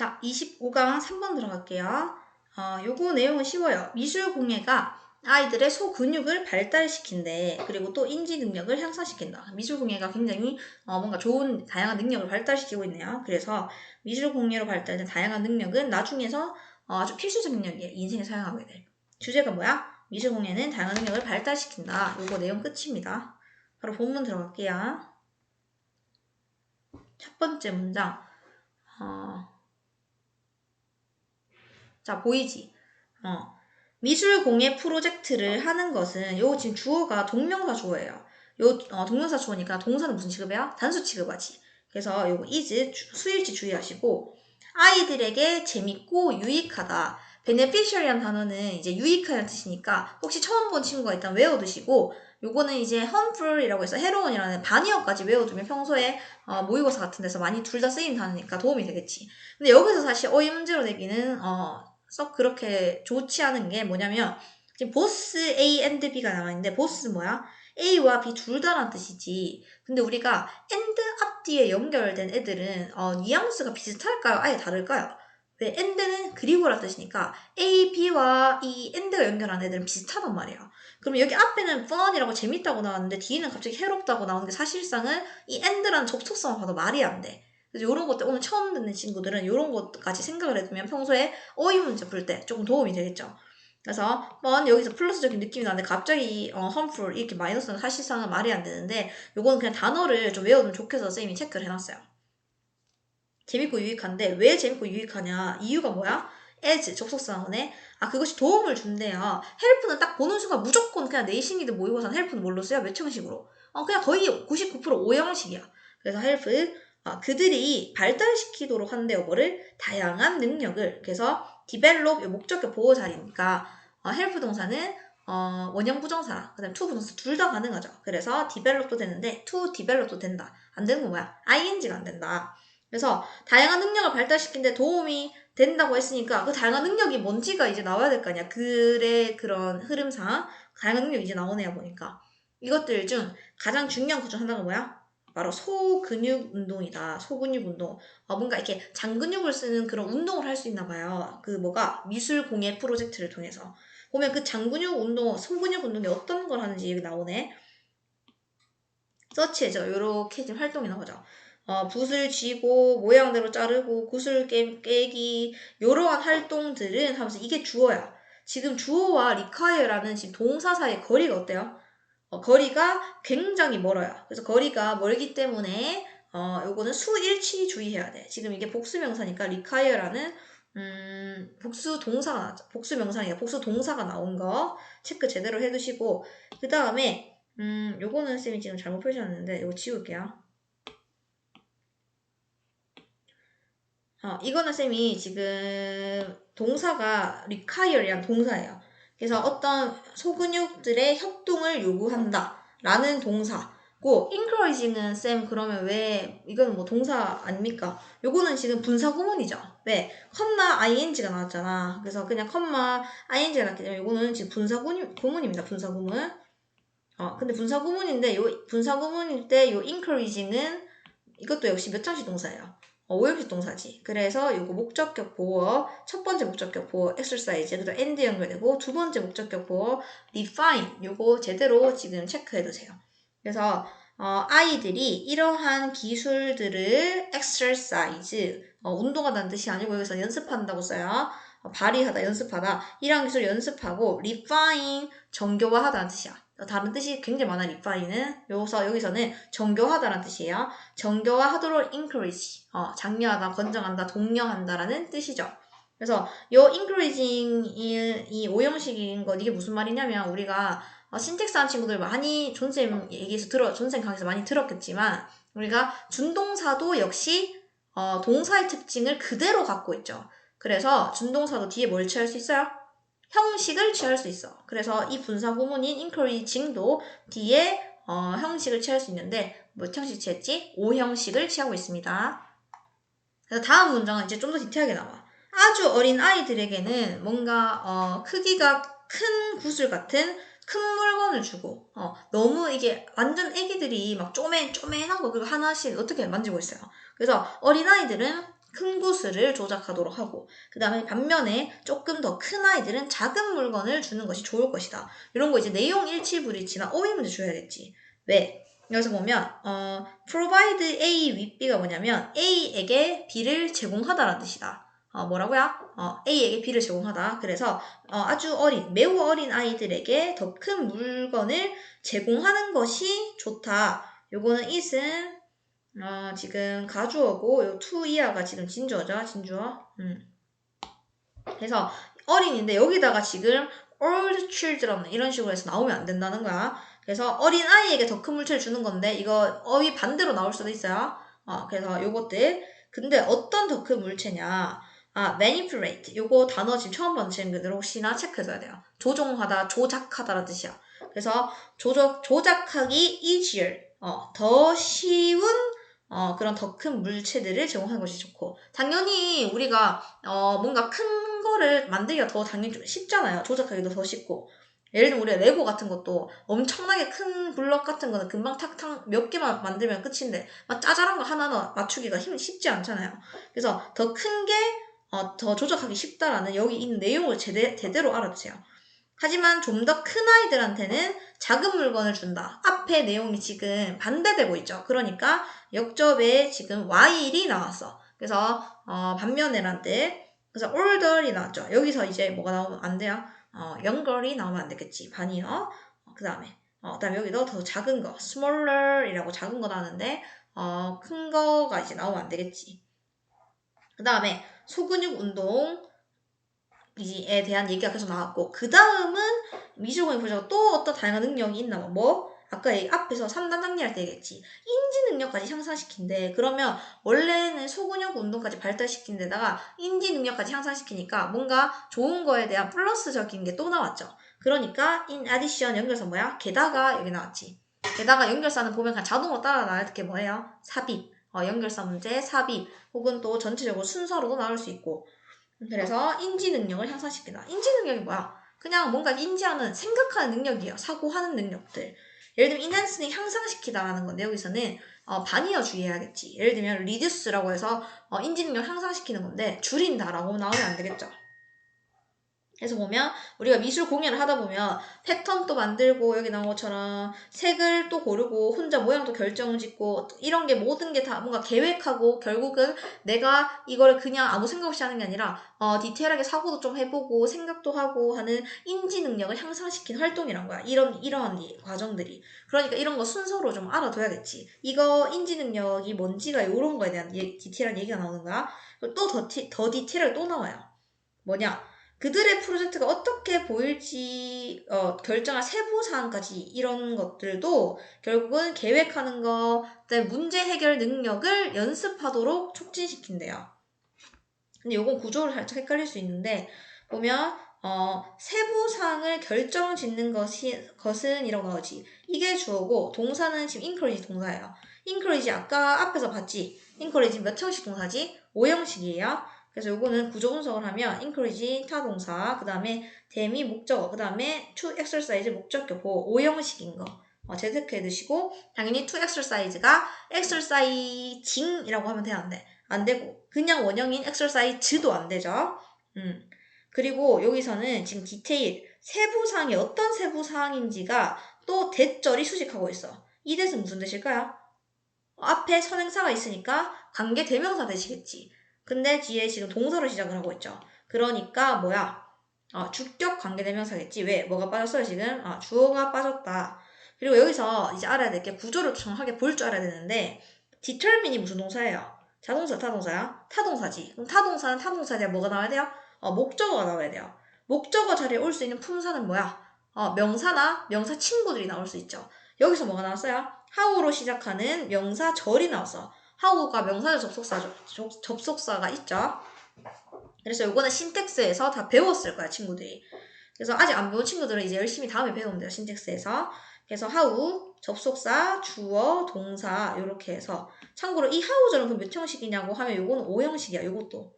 자, 25강 3번 들어갈게요. 어, 요거 내용은 쉬워요. 미술 공예가 아이들의 소근육을 발달시킨대. 그리고 또 인지 능력을 향상시킨다. 미술 공예가 굉장히 어, 뭔가 좋은 다양한 능력을 발달시키고 있네요. 그래서 미술 공예로 발달된 다양한 능력은 나중에서 어, 아주 필수적 능력이에요. 인생에 사용하게 될. 주제가 뭐야? 미술 공예는 다양한 능력을 발달시킨다. 요거 내용 끝입니다. 바로 본문 들어갈게요. 첫 번째 문장. 어, 자, 보이지? 어. 미술 공예 프로젝트를 하는 것은 요 지금 주어가 동명사 주어예요. 요 어, 동명사 주어니까 동사는 무슨 취급이야? 단수 취급하지. 그래서 요거 is 수일치 주의하시고 아이들에게 재밌고 유익하다. beneficial이라는 단어는 이제 유익하다는 뜻이니까 혹시 처음 본 친구가 일단 외워두시고 요거는 이제 harmful이라고 해서 해로운이라는 반의어까지 외워두면 평소에 어, 모의고사 같은 데서 많이 둘 다 쓰이는 단어니까 도움이 되겠지. 근데 여기서 사실 어휘 문제로 내기는 어, 썩 그렇게 좋지 않은 게 뭐냐면 지금 보스 A and B가 나와 있는데 보스 뭐야? A와 B 둘 다란 뜻이지. 근데 우리가 and 앞뒤에 연결된 애들은 어, 뉘앙스가 비슷할까요? 아예 다를까요? 왜 and는 그리고란 뜻이니까 A, B와 이 and가 연결한 애들은 비슷하단 말이야. 그럼 여기 앞에는 fun이라고 재밌다고 나왔는데 뒤에는 갑자기 해롭다고 나오는 게 사실상은 이 and라는 접속성을 봐도 말이 안 돼. 그래서 이런 것들 오늘 처음 듣는 친구들은 이런 것까지 생각을 해두면 평소에 어휘 문제 풀 때 조금 도움이 되겠죠. 그래서 번 여기서 플러스적인 느낌이 나는데 갑자기 어, 험풀 이렇게 마이너스는 사실상은 말이 안 되는데 요거는 그냥 단어를 좀 외워두면 좋겠어서 쌤이 체크를 해놨어요. 재밌고 유익한데 왜 재밌고 유익하냐 이유가 뭐야? as 접속사원에 아 그것이 도움을 준대요. 헬프는 딱 보는 순간 무조건 그냥 내신이든 모의고사는 헬프는 뭘로 써요? 몇 형식으로? 어 그냥 거의 99% 오형식이야. 그래서 헬프 어, 그들이 발달시키도록 한대요. 뭐를? 다양한 능력을. 그래서 develop 목적격 보호 자리니까 어, help 동사는 어, 원형 부정사, 그 다음에 to 부정사 둘 다 가능하죠. 그래서 develop도 되는데 to develop도 된다. 안 되는 건 뭐야? ing가 안 된다. 그래서 다양한 능력을 발달시키는데 도움이 된다고 했으니까 그 다양한 능력이 뭔지가 이제 나와야 될 거 아니야. 글의 그런 흐름상 다양한 능력이 이제 나오네요 보니까. 이것들 중 가장 중요한 것 중 하나가 뭐야? 바로 소근육 운동이다. 소근육 운동. 어, 뭔가 이렇게 장근육을 쓰는 그런 운동을 할 수 있나 봐요. 그 뭐가 미술 공예 프로젝트를 통해서. 보면 그 장근육 운동, 소근육 운동이 어떤 걸 하는지 나오네. 서치해죠. 이렇게 지금 활동이 나오죠. 어, 붓을 쥐고 모양대로 자르고 구슬 깨, 깨기 이러한 활동들은 하면서 이게 주어야. 지금 주어와 리카이어라는 지금 동사 사이의 거리가 어때요? 어, 거리가 굉장히 멀어요. 그래서 거리가 멀기 때문에 어, 요거는 수일치 주의해야 돼. 지금 이게 복수명사니까 require라는 음, 복수 동사가. 복수 명사니까 복수 동사가 나온 거 체크 제대로 해두시고 그 다음에 음, 요거는 쌤이 지금 잘못 표시했는데 이거 지울게요. 어, 이거는 쌤이 지금 동사가 require이란 동사예요. 그래서 어떤 소근육들의 협동을 요구한다. 라는 동사고 encouraging은 쌤 그러면 왜 이거는 뭐 동사 아닙니까? 요거는 지금 분사 구문이죠. 왜? 컴마 ing가 나왔잖아. 그래서 그냥 컴마 ing가 나왔기 때문에 요거는 지금 분사 구문입니다. 분사 구문. 어, 근데 분사 구문인데 요 분사 구문일 때 요 encouraging은 이것도 역시 몇 장씩 동사예요. 어, 오형식 동사지. 그래서 이거 목적격 보어, 첫 번째 목적격 보어 exercise, 그다음 end 연결되고 두 번째 목적격 보어 define, 요거 제대로 지금 체크해 두세요. 그래서 어, 아이들이 이러한 기술들을 exercise, 어, 운동하다는 뜻이 아니고 여기서 연습한다고 써요. 어, 발휘하다, 연습하다. 이러한 기술 연습하고 refine, 정교화하다는 뜻이야. 다른 뜻이 굉장히 많아 리파이는 여기서 여기서는 정교하다라는 뜻이에요. 정교화하도록 encourage 어, 장려하다, 권장한다, 독려한다라는 뜻이죠. 그래서 요 encouraging 이, 이 오형식인 거 이게 무슨 말이냐면 우리가 어, 신텍스 한 친구들 많이 존쌤 얘기해서 들어 존쌤 강의에서 많이 들었겠지만 우리가 준동사도 역시 어, 동사의 특징을 그대로 갖고 있죠. 그래서 준동사도 뒤에 뭘 취할 수 있어요? 형식을 취할 수 있어. 그래서 이 분사 구문인 encouraging도 뒤에 어, 형식을 취할 수 있는데 몇 형식 취했지? 5형식을 취하고 있습니다. 그래서 다음 문장은 이제 좀 더 디테일하게 나와. 아주 어린 아이들에게는 뭔가 어, 크기가 큰 구슬 같은 큰 물건을 주고 어, 너무 이게 완전 애기들이 막 쪼맨 쪼맨한 거 그리고 하나씩 어떻게 만지고 있어요. 그래서 어린 아이들은 큰 구슬을 조작하도록 하고 그 다음에 반면에 조금 더 큰 아이들은 작은 물건을 주는 것이 좋을 것이다. 이런 거 이제 내용 일치 불일치나 어휘 문제 줘야겠지. 왜? 여기서 보면 어, provide A with B가 뭐냐면 A에게 B를 제공하다라는 뜻이다. 어, 뭐라고요? 어, A에게 B를 제공하다. 그래서 어, 아주 어린, 매우 어린 아이들에게 더 큰 물건을 제공하는 것이 좋다. 요거는 it은 어, 지금 가주어고 요 to 이하가 지금 진주어죠. 진주어. 음. 그래서 어린인데 여기다가 지금 old children 이런 식으로 해서 나오면 안 된다는 거야. 그래서 어린 아이에게 더 큰 물체를 주는 건데 이거 어휘 반대로 나올 수도 있어요. 어, 그래서 요것들. 근데 어떤 더 큰 물체냐? 아, manipulate. 요거 단어 지금 처음 번치는 그대로 혹시나 체크해줘야 돼요. 조종하다, 조작하다라는 뜻이야. 그래서 조작, 조작하기 easier. 어, 더 쉬운 어, 그런 더 큰 물체들을 제공하는 것이 좋고 당연히 우리가 어, 뭔가 큰 거를 만들기가 더 당연히 좀 쉽잖아요. 조작하기도 더 쉽고 예를 들면 우리가 레고 같은 것도 엄청나게 큰 블럭 같은 거는 금방 탁탁 몇 개만 만들면 끝인데 막 짜잘한 거 하나하나 맞추기가 힘 쉽지 않잖아요. 그래서 더 큰게 어, 더 조작하기 쉽다라는 여기 있는 내용을 제대, 제대로 알아두세요. 하지만 좀 더 큰 아이들한테는 작은 물건을 준다. 앞에 내용이 지금 반대되고 있죠. 그러니까 역접에 지금 while이 나왔어. 그래서 어, 반면에란 뜻. 그래서 older이 나왔죠. 여기서 이제 뭐가 나오면 안 돼요? 어, younger이 나오면 안 되겠지. 반이어. 어, 그 다음에 어, 여기도 더 작은 거, smaller이라고 작은 거 나오는데 어, 큰 거가 이제 나오면 안 되겠지. 그 다음에 소근육 운동 에 대한 얘기가 계속 나왔고 그 다음은 미술공예 보자가 또 어떤 다양한 능력이 있나 봐. 뭐 아까 앞에서 3단 정리할 때 얘기했지. 인지 능력까지 향상시킨대. 그러면 원래는 소근육 운동까지 발달시킨 데다가 인지 능력까지 향상시키니까 뭔가 좋은 거에 대한 플러스적인 게 또 나왔죠. 그러니까 in addition 연결사 뭐야? 게다가 여기 나왔지. 게다가 연결사는 보면 그냥 자동으로 따라 나올 게 뭐예요? 삽입. 어, 연결사 문제, 삽입. 혹은 또 전체적으로 순서로도 나올 수 있고. 그래서 인지 능력을 향상시킨다. 인지 능력이 뭐야? 그냥 뭔가 인지하는, 생각하는 능력이에요. 사고하는 능력들. 예를 들면 인핸스는 향상시키다라는 건데 여기서는 어, 반이어 주의해야겠지. 예를 들면 reduce라고 해서 어, 인지 능력 향상시키는 건데 줄인다라고 나오면 안 되겠죠. 그래서 보면 우리가 미술 공연을 하다 보면 패턴도 만들고 여기 나온 것처럼 색을 또 고르고 혼자 모양도 결정을 짓고 이런 게 모든 게 다 뭔가 계획하고 결국은 내가 이거를 그냥 아무 생각 없이 하는 게 아니라 어, 디테일하게 사고도 좀 해보고 생각도 하고 하는 인지 능력을 향상시킨 활동이란 거야. 이런 이러한 과정들이. 그러니까 이런 거 순서로 좀 알아둬야겠지. 이거 인지 능력이 뭔지가 이런 거에 대한 예, 디테일한 얘기가 나오는 거야. 또 더 더 디테일하게 또 나와요. 뭐냐? 그들의 프로젝트가 어떻게 보일지 어, 결정할 세부 사항까지 이런 것들도 결국은 계획하는 거, 문제 해결 능력을 연습하도록 촉진시킨대요. 근데 이건 구조를 살짝 헷갈릴 수 있는데 보면 어, 세부 사항을 결정 짓는 것이 것은 이라고 나오지. 이게 주어고 동사는 지금 encourage 동사예요. encourage 아까 앞에서 봤지. encourage 몇 형식 동사지? 5형식이에요. 그래서 요거는 구조 분석을 하면 encourage 타동사, 그 다음에 대미 목적어, 그 다음에 to exercise 목적격보 5형식인 거. 어, 제색해 두시고 당연히 to exercise가 exercising이라고 하면 되는데 안 되고 그냥 원형인 exercise도 안 되죠. 음. 그리고 여기서는 지금 디테일 세부 사항이 어떤 세부 사항인지가 또 대절이 수식하고 있어. 이 대은 무슨 뜻일까요? 앞에 선행사가 있으니까 관계 대명사 되시겠지. 근데 뒤에 지금 동사로 시작을 하고 있죠. 그러니까 뭐야? 어, 주격 관계대명사겠지. 왜? 뭐가 빠졌어요, 지금? 아, 주어가 빠졌다. 그리고 여기서 이제 알아야 될 게 구조를 정확하게 볼 줄 알아야 되는데, determine이 무슨 동사예요? 자동차, 타동사야? 타동사지. 그럼 타동사는 타동사에 대한 뭐가 나와야 돼요? 어, 목적어가 나와야 돼요. 목적어 자리에 올 수 있는 품사는 뭐야? 어, 명사나 명사 친구들이 나올 수 있죠. 여기서 뭐가 나왔어요? how로 시작하는 명사 절이 나왔어. 하우가 명사절 접속사, 접속사가 있죠. 그래서 요거는 신텍스에서 다 배웠을 거야, 친구들이. 그래서 아직 안 배운 친구들은 이제 열심히 다음에 배우면 돼요, 신텍스에서. 그래서 하우, 접속사, 주어, 동사, 요렇게 해서. 참고로 이 하우절은 그럼 몇 형식이냐고 하면 요거는 5형식이야, 요것도.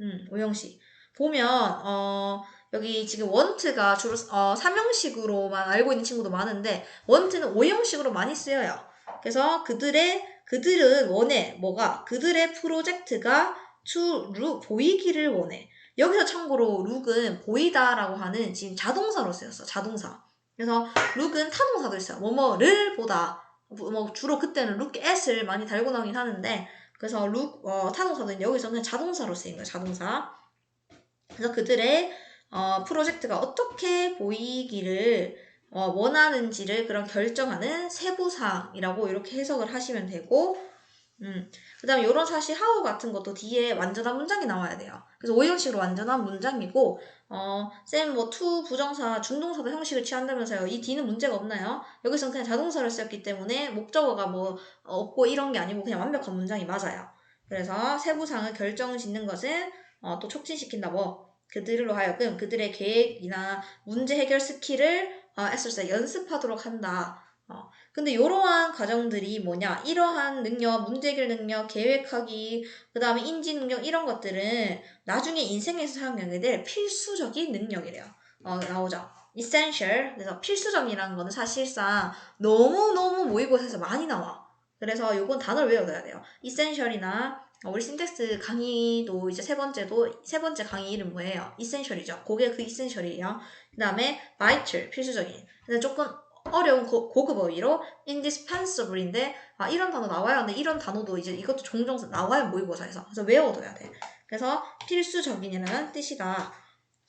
음, 5형식. 보면, 어, 여기 지금 원트가 주로 어, 3형식으로만 알고 있는 친구도 많은데, 원트는 5형식으로 많이 쓰여요. 그래서 그들의 그들은 원해 뭐가 그들의 프로젝트가 to 보이기를 원해. 여기서 참고로 look은 보이다라고 하는 지금 자동사로 쓰였어. 자동사. 그래서 look은 타동사도 있어요. 뭐뭐를 보다. 뭐 주로 그때는 look at을 많이 달고 나오긴 하는데 그래서 look 어, 타동사도 여기서 그냥 자동사로 쓰인 거예요. 자동사. 그래서 그들의 어, 프로젝트가 어떻게 보이기를 어, 원하는지를 그런 결정하는 세부사항이라고 이렇게 해석을 하시면 되고 음, 그 다음에 이런 사실 하우 같은 것도 뒤에 완전한 문장이 나와야 돼요. 그래서 오형식으로 완전한 문장이고 어, 쌤뭐 to 부정사 중동사도 형식을 취한다면서요. 이 뒤는 문제가 없나요? 여기서는 그냥 자동사를 썼기 때문에 목적어가 뭐 없고 이런 게 아니고 그냥 완벽한 문장이 맞아요. 그래서 세부사항을 결정 짓는 것은 어, 또 촉진시킨다 뭐 그들로 하여금 그들의 계획이나 문제 해결 스킬을 어, exercise, 연습하도록 한다. 어, 근데 이러한 과정들이 뭐냐? 이러한 능력, 문제 해결 능력, 계획하기, 그 다음에 인지 능력 이런 것들은 나중에 인생에서 사용하게 될 필수적인 능력이래요. 어, 나오죠. essential. 그래서 필수적이라는 거는 사실상 너무너무 모의고사에서 많이 나와. 그래서 요건 단어를 외워둬야 돼요. essential이나 우리 신텍스 강의도 이제 세 번째도 세 번째 강의 이름 뭐예요? essential이죠. 그게 그 essential이에요. 그 다음에 vital 필수적인. 근데 조금 어려운 고, 고급 어휘로 indispensable인데 아 이런 단어 나와야 하는데 이런 단어도 이제 이것도 종종 나와요 모의고사에서 그래서 외워둬야 돼. 그래서 필수적인이라는 뜻이다.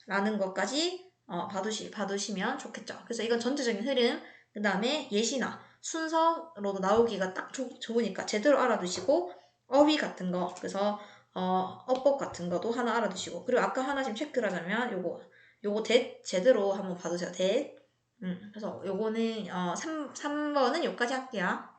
라는 것까지 어, 봐두시, 봐두시면 좋겠죠. 그래서 이건 전체적인 흐름, 그 다음에 예시나 순서로도 나오기가 딱 좋, 좋으니까 제대로 알아두시고 어휘 같은 거, 그래서 어, 어법 같은 것도 하나 알아두시고 그리고 아까 하나 지금 체크를 하자면 요거 요거 대 제대로 한번 봐두세요. 대 음, 그래서 요거는 어, 3, 3번은 여기까지 할게요.